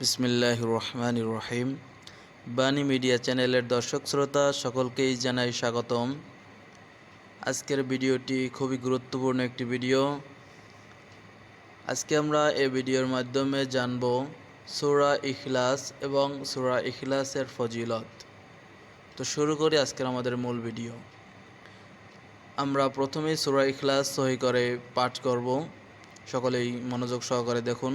বিসমিল্লাহ রহমান রহিম বাণী মিডিয়া চ্যানেলের দর্শক শ্রোতা, সকলকেই জানাই স্বাগতম। আজকের ভিডিওটি খুবই গুরুত্বপূর্ণ একটি ভিডিও। আজকে আমরা এই ভিডিওর মাধ্যমে জানব সুরা ইখলাস এবং সুরা ইখলাসের ফজিলত। তো শুরু করি আজকের আমাদের মূল ভিডিও। আমরা প্রথমেই সুরা ইখলাস সহি করে পাঠ করব। সকলেই মনোযোগ সহকারে দেখুন।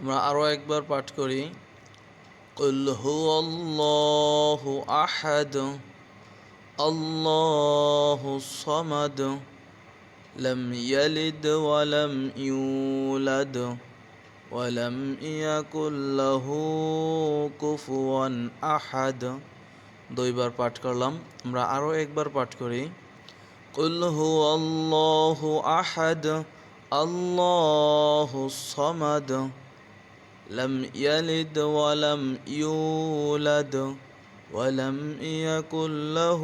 আমরা আরও একবার পাঠ করি قل هو الله أحد الله الصمد لم يلد ولم يولد ولم يكن له كفوا أحد দুইবার পাঠ করলাম আমরা আরও একবার পাঠ করি قل هو الله أحد الله الصمد لم يلد ولم يولد ولم يكن له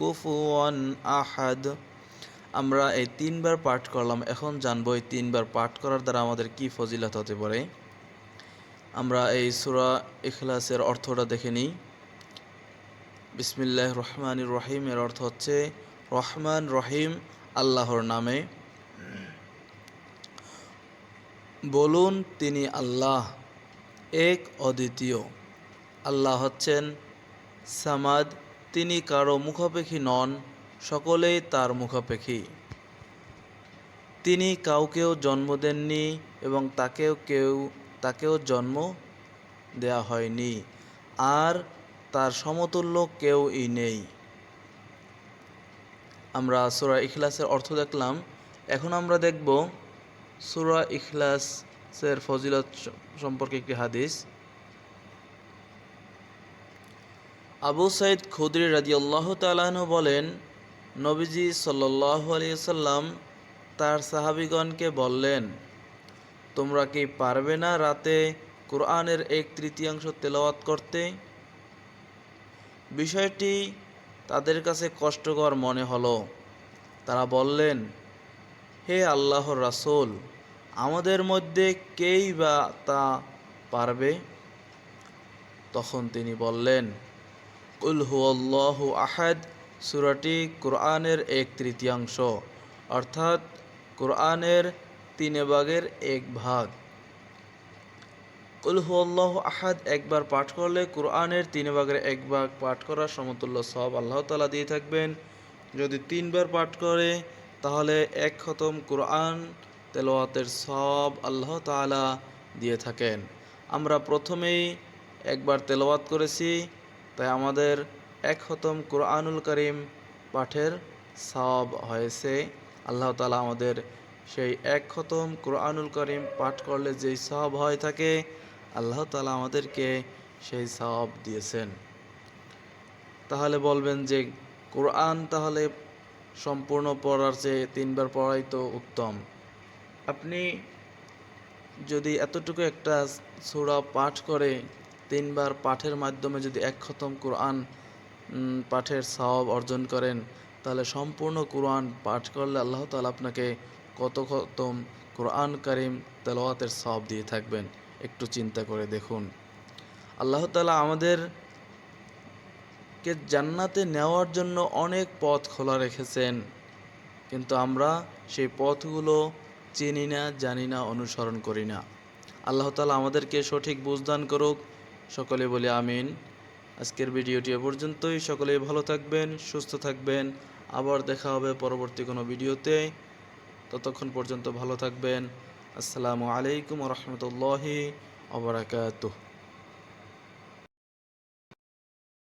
كفوا أحد আমরা এই তিনবার পাঠ করলাম এখন জানবো এই তিনবার পাঠ করার দ্বারা আমাদের কি ফজিলত হতে পারে আমরা এই সুরা ইখলাসের অর্থটা দেখে নিই বিসমিল্লাহ রহমান রহিম এর অর্থ হচ্ছে রহমান রহিম আল্লাহর নামে বলুন তিনি আল্লাহ, এক অদ্বিতীয়। আল্লাহ হচ্ছেন সামাদ, তিনি কারও মুখাপেক্ষী নন, সকলেই তার মুখাপেক্ষী। তিনি কাউকেও জন্ম দেননি এবং তাকেও কেউ, তাকেও জন্ম দেয়া হয়নি, আর তার সমতুল্য কেউই নেই। আমরা সোরা ইখলাসের অর্থ দেখলাম, এখন আমরা দেখব সুরা ইখলাসের ফজিলত সম্পর্কে একটি হাদিস। আবু সাইদ খুদরি রাজি আল্লাহ তালাহন বলেন, নবীজি সাল্লাহ আলিয়াল্লাম তার সাহাবিগণকে বললেন, তোমরা কি পারবে না রাতে কোরআনের এক তৃতীয়াংশ তেলাওয়াত করতে? বিষয়টি তাদের কাছে কষ্টকর মনে হলো। তারা বললেন হে আল্লাহর রাসূল, আমাদের মধ্যে কেই বা তা পারবে? তখন তিনি বললেন, কুল হুয়াল্লাহ আহাদ সুরাটি কোরআনের এক তৃতীয়াংশ, অর্থাৎ কোরআনের তিন ভাগের এক ভাগ। কুল হুয়াল্লাহ আহাদ, একবার পাঠ করলে কোরআনের তিন ভাগের এক ভাগ পাঠ করার সমতুল্য সব আল্লাহ তালা দিয়ে থাকবেন। যদি তিনবার পাঠ করে তাহলে এক খতম কোরআন তেলোয়াতের সব আল্লাহ তালা দিয়ে থাকেন। আমরা প্রথমেই একবার তেলোয়াত করেছি, তাই আমাদের এক খতম কোরআনুল করিম পাঠের সব হয়েছে। আল্লাহ তালা আমাদের সেই এক খতম কোরআনুল করিম পাঠ করলে যেই সব হয়ে থাকে, আল্লাহ তালা আমাদেরকে সেই সব দিয়েছেন। তাহলে বলবেন যে কোরআন তাহলে সম্পূর্ণ পড়ার চেয়ে তিনবার পড়াই তো উত্তম। আপনি যদি এতটুকু একটা সুরা পাঠ করে তিনবার পাঠের মাধ্যমে যদি এক খতম কোরআন পাঠের সওয়াব অর্জন করেন, তাহলে সম্পূর্ণ কোরআন পাঠ করলে আল্লাহ তালা আপনাকে কত খতম কোরআন করিম তেলাওয়াতের সব দিয়ে থাকবেন। একটু চিন্তা করে দেখুন। আল্লাহ তালা আমাদের কে জান্নাতে নেওয়ার জন্য অনেক পথ খোলা রেখেছেন। কিন্তু আমরা সেই পথগুলো চিনি না, জানি না, অনুসরণ করি না। আল্লাহ তালা আমাদেরকে সঠিক বুঝদান করুক। সকলে বলে আমিন। আজকের ভিডিওটি এ পর্যন্তই। সকলেই ভালো থাকবেন, সুস্থ থাকবেন। আবার দেখা হবে পরবর্তী কোনো ভিডিওতে। ততক্ষণ পর্যন্ত ভালো থাকবেন। আসসালামু আলাইকুম রহমতুল্লাহি আবরাকাতুহ